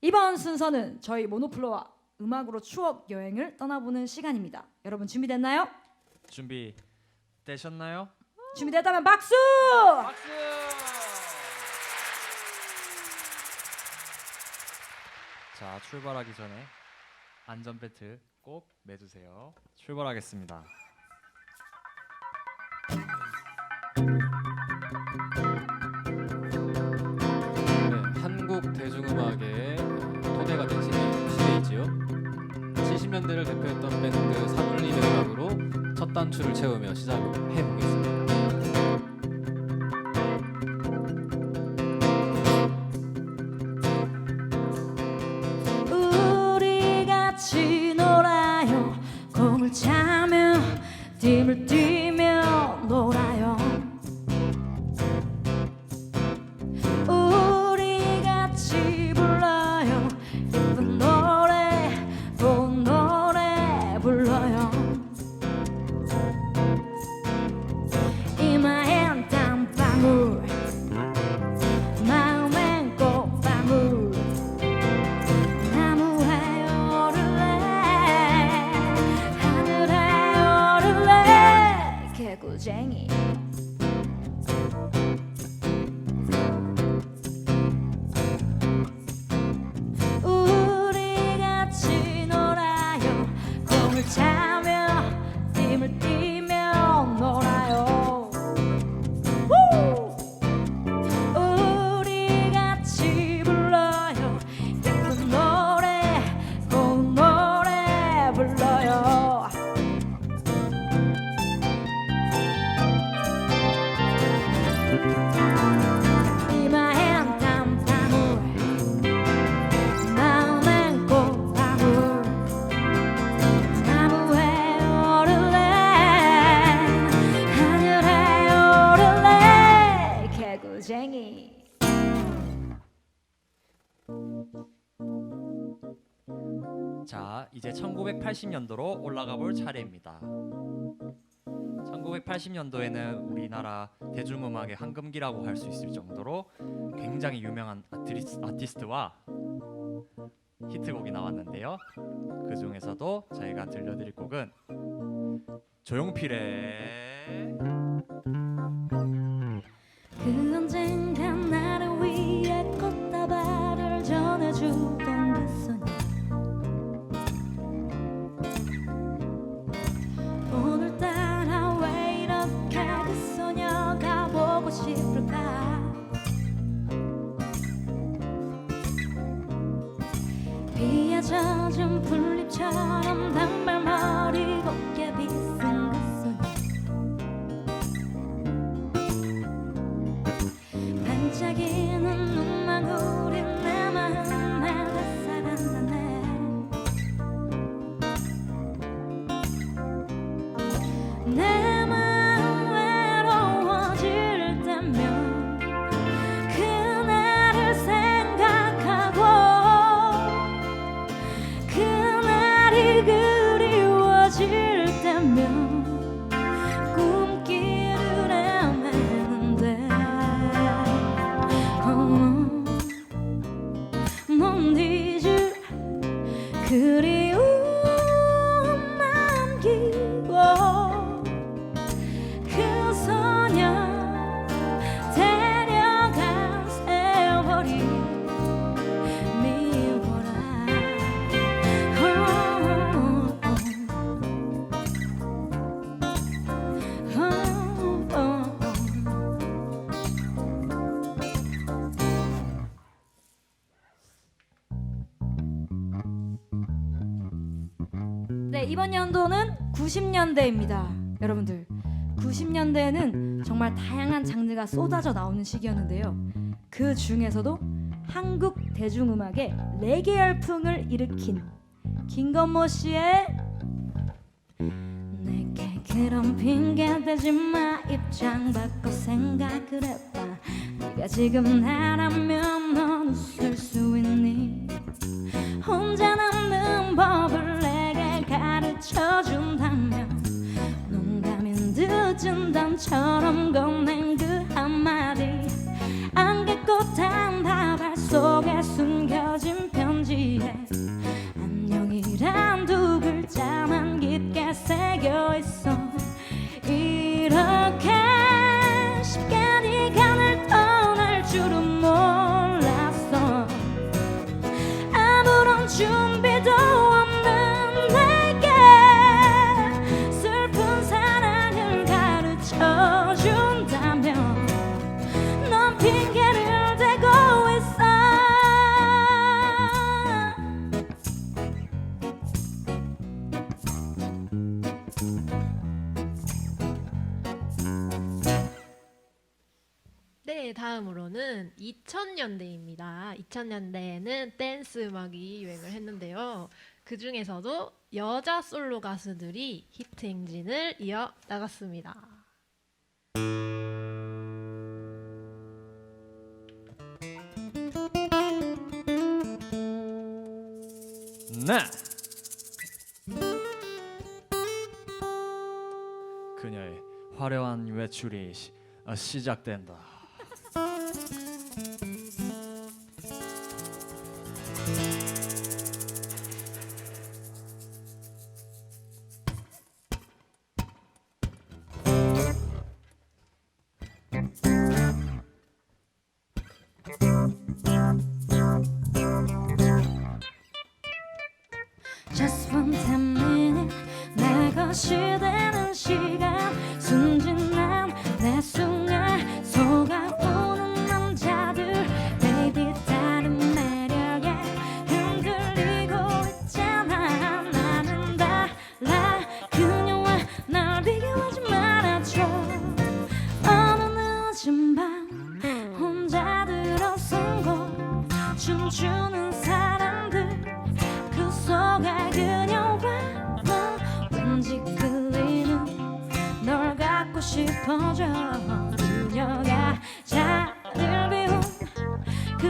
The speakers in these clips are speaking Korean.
이번 순서는 저희 모노플로와 음악으로 추억 여행을 떠나보는 시간입니다. 여러분 준비됐나요? 준비 되셨나요? 준비됐다면 박수! 박수! 자 출발하기 전에 안전 벨트 꼭 매주세요. 출발하겠습니다. 네, 한국 대중음악의 토대가 된 시대, 시대이지요. 70년대를 대표했던 밴드 사물림의 음악으로 첫 단추를 채우며 시작을 해보겠습니다. 1980년도로 올라가 볼 차례입니다. 1980년도에는 우리나라 대중음악의 황금기라고 할 수 있을 정도로 굉장히 유명한 아티리스, 아티스트와 히트곡이 나왔는데요. 그 중에서도 저희가 들려드릴 곡은 조용필의 네, 이번 연도는 90년대입니다. 여러분들, 90년대에는 정말 다양한 장르가 쏟아져 나오는 시기였는데요. 그 중에서도 한국 대중음악의 레게 열풍을 일으킨 김건모 씨의 내게 그런 핑계 대지 마 입장 바꿔 생각을 해봐 네가 지금 나라면 넌 웃을 수 있니 혼자 남는 법을 비춰준다면 눈 감은 늦은 밤처럼 건넨 그 한마디. 안개꽃 한 다발 속에 숨겨진 편지에 다음으로는 2000년대입니다. 2000년대에는 댄스 음악이 유행을 했는데요. 그 중에서도 여자 솔로 가수들이 히트 행진을 이어 나갔습니다. 네. 그녀의 화려한 외출이 시, 어, 시작된다. 되는 시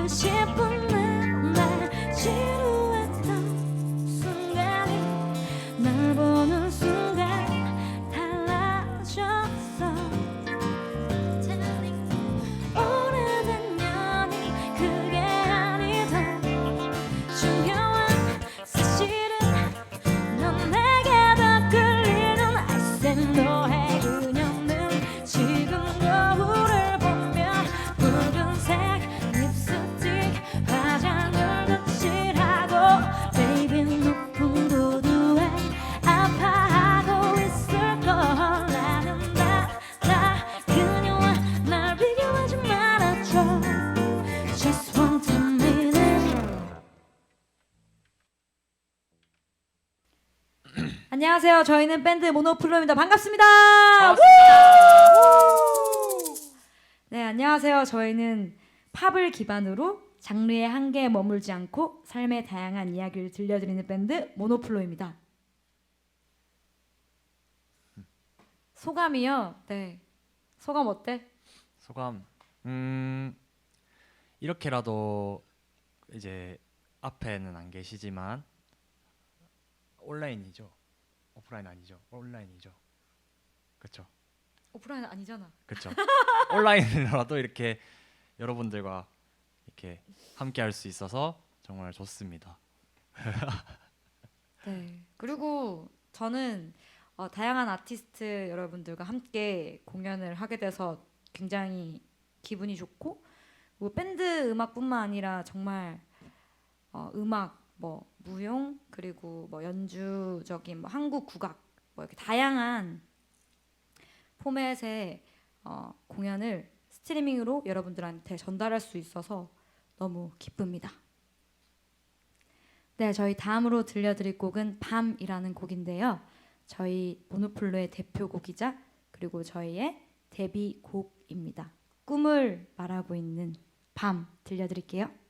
그 10분 안녕하세요. 저희는 밴드 모노플로입니다. 반갑습니다. 우! 네, 안녕하세요. 저희는 팝을 기반으로 장르의 한계에 머물지 않고 삶의 다양한 이야기를 들려드리는 밴드 모노플로입니다. 소감이요? 네. 소감 어때? 소감. 음 이렇게라도 이제 앞에는 안 계시지만 온라인이죠. 오프라인 아니죠. 온라인이죠. 그렇죠. 오프라인 아니잖아. 그렇죠. 온라인으로라도 이렇게 여러분들과 이렇게 함께 할 수 있어서 정말 좋습니다. 네. 그리고 저는 어, 다양한 아티스트 여러분들과 함께 공연을 하게 돼서 굉장히 기분이 좋고 뭐 밴드 음악뿐만 아니라 정말 어, 음악 뭐 무용 그리고 뭐 연주적인 뭐 한국 국악 뭐 이렇게 다양한 포맷의 어, 공연을 스트리밍으로 여러분들한테 전달할 수 있어서 너무 기쁩니다. 네, 저희 다음으로 들려드릴 곡은 밤이라는 곡인데요. 저희 모노플로의 대표곡이자 그리고 저희의 데뷔곡입니다. 꿈을 말하고 있는 밤 들려드릴게요.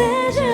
decision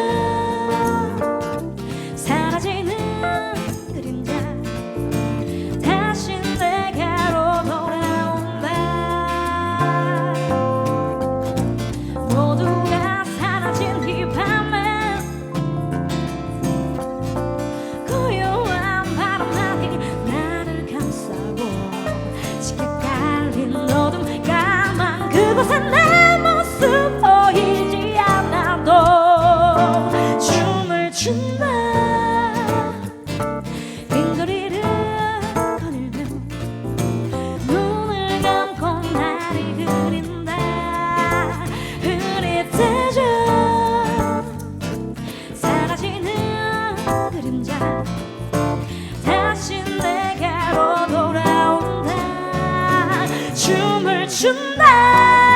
纯白